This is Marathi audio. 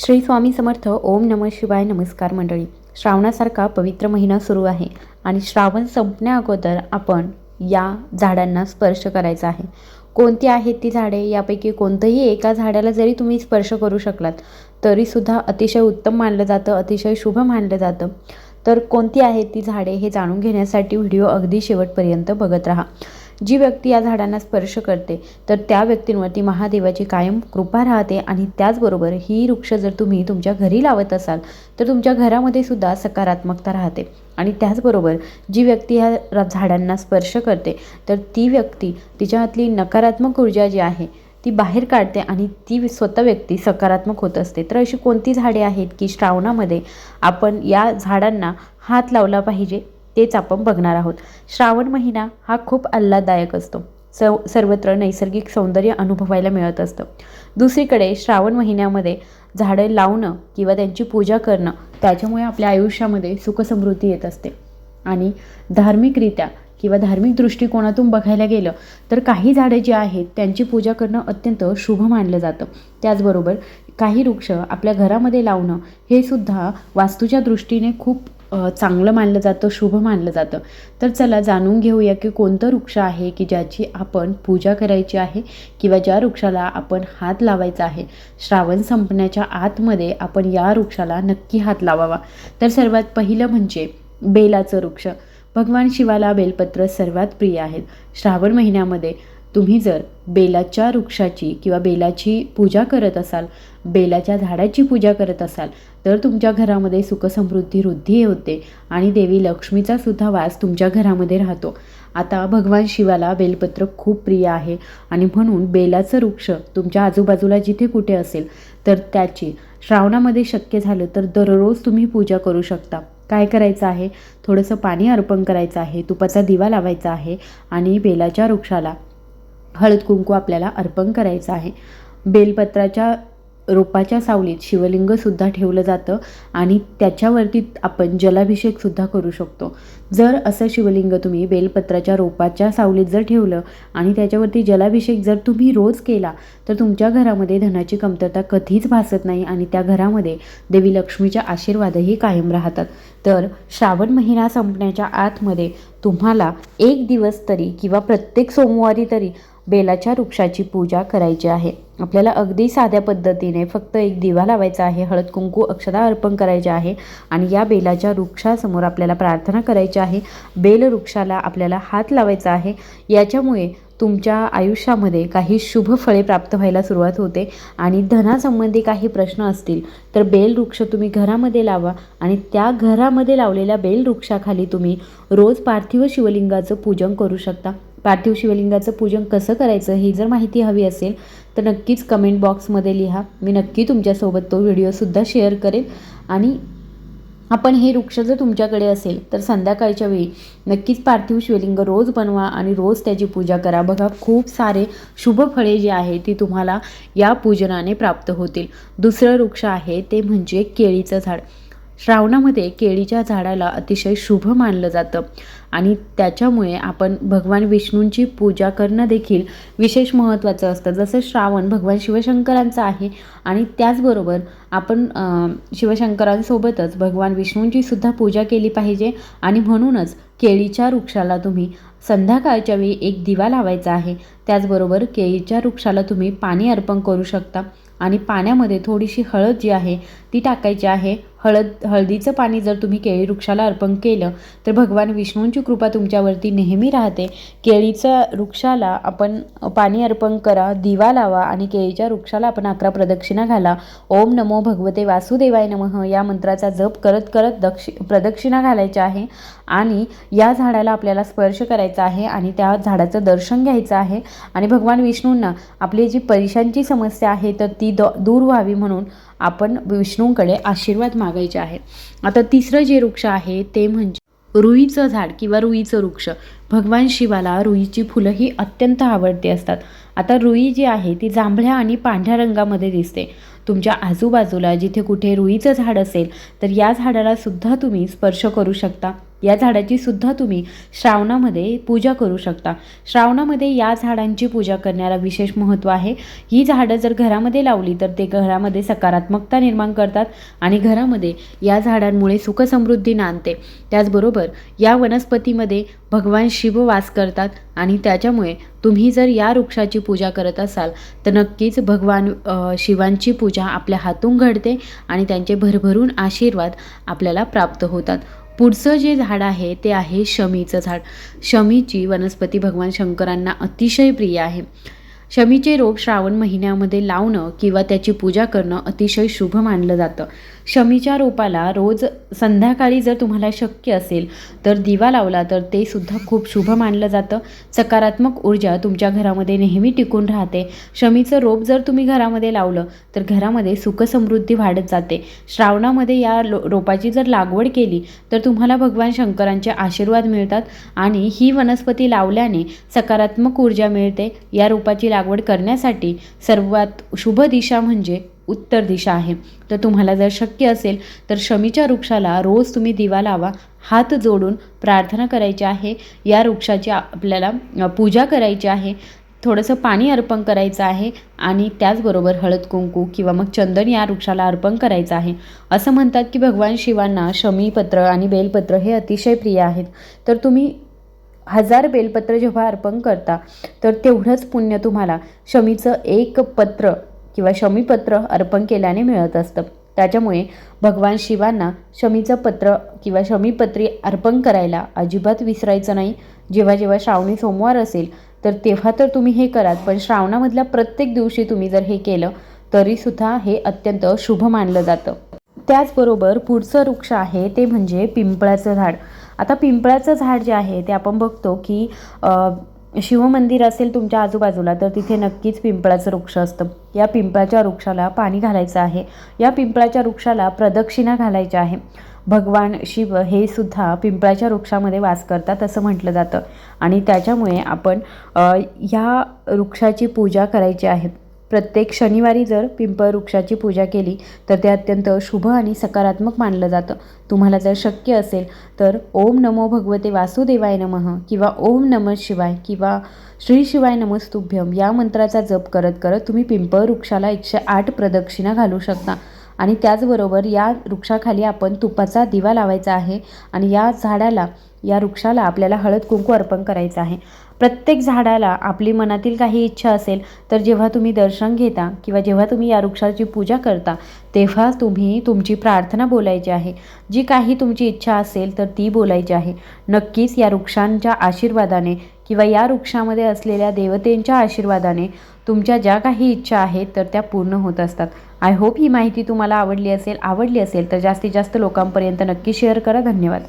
श्री स्वामी समर्थ ओम नम शिवाय नमस्कार मंडळी. श्रावणासारखा पवित्र महिना सुरू आहे आणि श्रावण संपण्या अगोदर आपण या झाडांना स्पर्श करायचा आहे. कोणती आहेत ती झाडे? यापैकी कोणतंही एका झाडाला जरी तुम्ही स्पर्श करू शकलात तरीसुद्धा अतिशय उत्तम मानलं जातं अतिशय शुभ मानलं जातं. तर कोणती आहेत ती झाडे हे जाणून घेण्यासाठी व्हिडिओ अगदी शेवटपर्यंत बघत राहा. जी व्यक्ती या झाडांना स्पर्श करते तर त्या व्यक्तींवरती महादेवाची कायम कृपा राहते आणि त्याचबरोबर ही वृक्ष जर तुम्ही तुमच्या घरी लावत असाल तर तुमच्या घरामध्ये सुद्धा सकारात्मकता राहते. आणि त्याचबरोबर जी व्यक्ती ह्या झाडांना स्पर्श करते तर ती व्यक्ती तिच्यातली नकारात्मक ऊर्जा जी आहे ती बाहेर काढते आणि ती स्वतः व्यक्ती सकारात्मक होत असते. तर अशी कोणती झाडे आहेत की श्रावणामध्ये आपण या झाडांना हात लावला पाहिजे? तेच आपण बघणार आहोत. श्रावण महिना हा खूप आल्हाददायक असतो. सव सर्वत्र नैसर्गिक सौंदर्य अनुभवायला मिळत असतं. दुसरीकडे श्रावण महिन्यामध्ये झाडं लावणं किंवा त्यांची पूजा करणं त्याच्यामुळे आपल्या आयुष्यामध्ये सुखसमृद्धी येत असते. आणि धार्मिकरित्या किंवा धार्मिक दृष्टिकोनातून बघायला गेलं तर काही झाडे जी आहेत त्यांची पूजा करणं अत्यंत शुभ मानलं जातं. त्याचबरोबर काही वृक्ष आपल्या घरामध्ये लावणं हे सुद्धा वास्तूच्या दृष्टीने खूप चांगलं मानलं जातं शुभ मानलं जातं. तर चला जाणून घेऊया की कोणतं वृक्ष आहे की ज्याची आपण पूजा करायची आहे किंवा ज्या वृक्षाला आपण हात लावायचा आहे. श्रावण संपण्याच्या आतमध्ये आपण या वृक्षाला नक्की हात लावावा. तर सर्वात पहिलं म्हणजे बेलाचं वृक्ष. भगवान शिवाला बेलपत्र सर्वात प्रिय आहेत. श्रावण महिन्यामध्ये तुम्ही जर बेलाच्या वृक्षाची किंवा बेलाची पूजा करत असाल बेलाच्या झाडाची पूजा करत असाल तर तुमच्या घरामध्ये सुखसमृद्धी वृद्धी होते आणि देवी लक्ष्मीचा सुद्धा वास तुमच्या घरामध्ये राहतो. आता भगवान शिवाला बेलपत्र खूप प्रिय आहे आणि म्हणून बेलाचं वृक्ष तुमच्या आजूबाजूला जिथे कुठे असेल तर त्याची श्रावणामध्ये शक्य झालं तर दररोज तुम्ही पूजा करू शकता. काय करायचं आहे? थोडंसं पाणी अर्पण करायचं आहे तुपाचा दिवा लावायचा आहे आणि बेलाच्या वृक्षाला हळद कुंकू आपल्याला अर्पण करायचं आहे. बेलपत्राच्या रोपाच्या सावलीत शिवलिंगसुद्धा ठेवलं जातं आणि त्याच्यावरती आपण जलाभिषेकसुद्धा करू शकतो. जर असं शिवलिंग तुम्ही बेलपत्राच्या रोपाच्या सावलीत जर ठेवलं आणि त्याच्यावरती जलाभिषेक जर तुम्ही रोज केला तर तुमच्या घरामध्ये धनाची कमतरता कधीच भासत नाही आणि त्या घरामध्ये देवी लक्ष्मीच्या आशीर्वादही कायम राहतात. तर श्रावण महिना संपण्याच्या आतमध्ये तुम्हाला एक दिवस तरी किंवा प्रत्येक सोमवारी तरी बेलाच्या वृक्षाची पूजा करायची आहे. आपल्याला अगदी साध्या पद्धतीने फक्त एक दिवा लावायचा आहे हळद कुंकू अक्षता अर्पण करायचे आहे आणि या बेलाच्या वृक्षासमोर आपल्याला प्रार्थना करायची आहे. बेल वृक्षाला आपल्याला हात लावायचा आहे. याच्यामुळे तुमच्या आयुष्यामध्ये काही शुभ फळे प्राप्त व्हायला सुरुवात होते आणि धनासंबंधी काही प्रश्न असतील तर बेल वृक्ष तुम्ही घरामध्ये लावा आणि त्या घरामध्ये लावलेल्या बेल वृक्षाखाली तुम्ही रोज पार्थिव शिवलिंगाचं पूजन करू शकता. पार्थिव शिवलिंगाचं पूजन कसं करायचं हे जर माहिती हवी असेल तर नक्कीच कमेंट बॉक्समध्ये लिहा. मी नक्की तुमच्यासोबत तो व्हिडिओसुद्धा शेअर करेल. आणि आपण हे वृक्ष जर तुमच्याकडे असेल तर संध्याकाळच्या वेळी नक्कीच पार्थिव शिवलिंग रोज बनवा आणि रोज त्याची पूजा करा. बघा खूप सारे शुभ फळे जी आहे ती तुम्हाला या पूजनाने प्राप्त होतील. दुसरं वृक्ष आहे ते म्हणजे केळीचं झाड. श्रावणामध्ये केळीच्या झाडाला अतिशय शुभ मानलं जातं. आणि त्याच्यामुळे आपण भगवान विष्णूंची पूजा करणं देखील विशेष महत्त्वाचं असतं. जसं श्रावण भगवान शिवशंकरांचं आहे आणि त्याचबरोबर आपण शिवशंकरांसोबतच भगवान विष्णूंची सुद्धा पूजा केली पाहिजे. आणि म्हणूनच केळीच्या वृक्षाला तुम्ही संध्याकाळच्या वेळी एक दिवा लावायचा आहे. त्याचबरोबर केळीच्या वृक्षाला तुम्ही पाणी अर्पण करू शकता. आणि पाण्यामध्ये थोडीशी हळद जी आहे ती टाकायची आहे. हळद हळदीचं पाणी जर तुम्ही केळी वृक्षाला अर्पण केलं तर भगवान विष्णूंची कृपा तुमच्यावरती नेहमी राहते. केळीच्या वृक्षाला आपण पाणी अर्पण करा दिवा लावा आणि केळीच्या वृक्षाला आपण अकरा प्रदक्षिणा घाला. ओम नमो भगवते वासुदेवाय नमः या मंत्राचा जप करत करत दक्षि प्रदक्षिणा घालायच्या आहे आणि या झाडाला आपल्याला स्पर्श करायचा आहे आणि त्या झाडाचं दर्शन घ्यायचं आहे. आणि भगवान विष्णूंना आपली जी पैशांची समस्या आहे तर ती द दूर व्हावी म्हणून आपण विष्णूंकडे आशीर्वाद मागायचे आहे आता तिसरं जे वृक्ष आहे ते म्हणजे रुईचं झाड किंवा रुईचं वृक्ष. भगवान शिवाला रुईची फुलं ही अत्यंत आवडती असतात. आता रुई जी आहे ती जांभळ्या आणि पांढऱ्या रंगामध्ये दिसते. तुमच्या आजूबाजूला जिथे कुठे रुईचं झाड असेल तर या झाडाला सुद्धा तुम्ही स्पर्श करू शकता. या झाडाची सुद्धा तुम्ही श्रावणामध्ये पूजा करू शकता. श्रावणामध्ये या झाडांची पूजा करण्याला विशेष महत्त्व आहे. ही झाडं जर घरामध्ये लावली तर ते घरामध्ये सकारात्मकता निर्माण करतात आणि घरामध्ये या झाडांमुळे सुखसमृद्धी नांदते. त्याचबरोबर या वनस्पतीमध्ये भगवान शिव वास करतात आणि त्याच्यामुळे तुम्ही जर या वृक्षाची पूजा करत असाल तर नक्कीच भगवान शिवांची पूजा आपल्या हातून घडते आणि त्यांचे भरभरून आशीर्वाद आपल्याला प्राप्त होतात. पुढचं जे झाड आहे ते आहे शमीचं झाड. शमीची वनस्पती भगवान शंकरांना अतिशय प्रिय आहे. शमीचे रोप श्रावण महिन्यामध्ये लावणं किंवा त्याची पूजा करणं अतिशय शुभ मानलं जातं. शमीच्या रोपाला रोज संध्याकाळी जर तुम्हाला शक्य असेल तर दिवा लावला तर ते सुद्धा खूप शुभ मानलं जातं. सकारात्मक ऊर्जा तुमच्या घरामध्ये नेहमी टिकून राहते. शमीचं रोप जर तुम्ही घरामध्ये लावलं तर घरामध्ये सुखसमृद्धी वाढत जाते. श्रावणामध्ये या लो रोपाची जर लागवड केली तर तुम्हाला भगवान शंकरांचे आशीर्वाद मिळतात आणि ही वनस्पती लावल्याने सकारात्मक ऊर्जा मिळते. या रोपाची लागवड करण्यासाठी सर्वात शुभ दिशा म्हणजे उत्तर दिशा आहे. तर तुम्हाला जर शक्य असेल तर शमीच्या वृक्षाला रोज तुम्ही दिवा लावा हात जोडून प्रार्थना करायची आहे. या वृक्षाची आपल्याला पूजा करायची आहे. थोडंसं पाणी अर्पण करायचं आहे आणि त्याचबरोबर हळद कुंकू किंवा मग चंदन या वृक्षाला अर्पण करायचं आहे. असं म्हणतात की भगवान शिवांना शमीपत्र आणि बेलपत्र हे अतिशय प्रिय आहेत. तर तुम्ही हजार बेलपत्र जेव्हा अर्पण करता तर तेवढंच पुण्य तुम्हाला शमीचं एक पत्र किंवा शमीपत्र अर्पण केल्याने मिळत असतं. त्याच्यामुळे भगवान शिवांना शमीचं पत्र किंवा शमीपत्री अर्पण करायला अजिबात विसरायचं नाही. जेव्हा जेव्हा श्रावणी सोमवार असेल तर तेव्हा तर तुम्ही हे कराल पण श्रावणामधल्या प्रत्येक दिवशी तुम्ही जर हे केलं तरीसुद्धा हे अत्यंत शुभ मानलं जातं. त्याचबरोबर पुढचं वृक्ष आहे ते म्हणजे पिंपळाचं झाड. आता पिंपळाचं झाड जे आहे ते आपण बघतो की शिवमंदिर असेल तुमच्या आजूबाजूला तर तिथे नक्कीच पिंपळाचं वृक्ष असतं. या पिंपळाच्या वृक्षाला पाणी घालायचं आहे. या पिंपळाच्या वृक्षाला प्रदक्षिणा घालायच्या आहे. भगवान शिव हे सुद्धा पिंपळाच्या वृक्षामध्ये वास करतात असं म्हटलं जातं. आणि त्याच्यामुळे आपण ह्या वृक्षाची पूजा करायची आहे. प्रत्येक शनिवारी जर पिंपळ वृक्षाची पूजा केली तर ते अत्यंत शुभ आणि सकारात्मक मानलं जातं. तुम्हाला जर शक्य असेल तर ओम नमो भगवते वासुदेवाय नमः किंवा ओम नमः शिवाय किंवा श्री शिवाय नमस्तुभ्यम या मंत्राचा जप करत करत तुम्ही पिंपळ वृक्षाला एकशे आठ प्रदक्षिणा घालू शकता. आणि त्याचबरोबर या वृक्षाखाली आपण तुपाचा दिवा लावायचा आहे आणि या झाडाला या वृक्षाला आपल्याला हळद कुंकू अर्पण करायचं आहे. प्रत्येक झाडाला आपली मनातील काही इच्छा असेल तर जेव्हा तुम्ही दर्शन घेता किंवा जेव्हा तुम्ही या वृक्षाची पूजा करता तेव्हा तुम्ही तुमची प्रार्थना बोलायची आहे. जी काही तुमची इच्छा असेल तर ती बोलायची आहे. नक्कीच या वृक्षांच्या आशीर्वादाने किंवा या वृक्षामध्ये असलेल्या देवतेंच्या आशीर्वादाने तुमच्या ज्या काही इच्छा आहेत तर त्या पूर्ण होत असतात. आय होप ही माहिती तुम्हाला आवडली असेल आवडली असेल तर जास्तीत जास्त लोकांपर्यंत नक्की शेअर करा. धन्यवाद.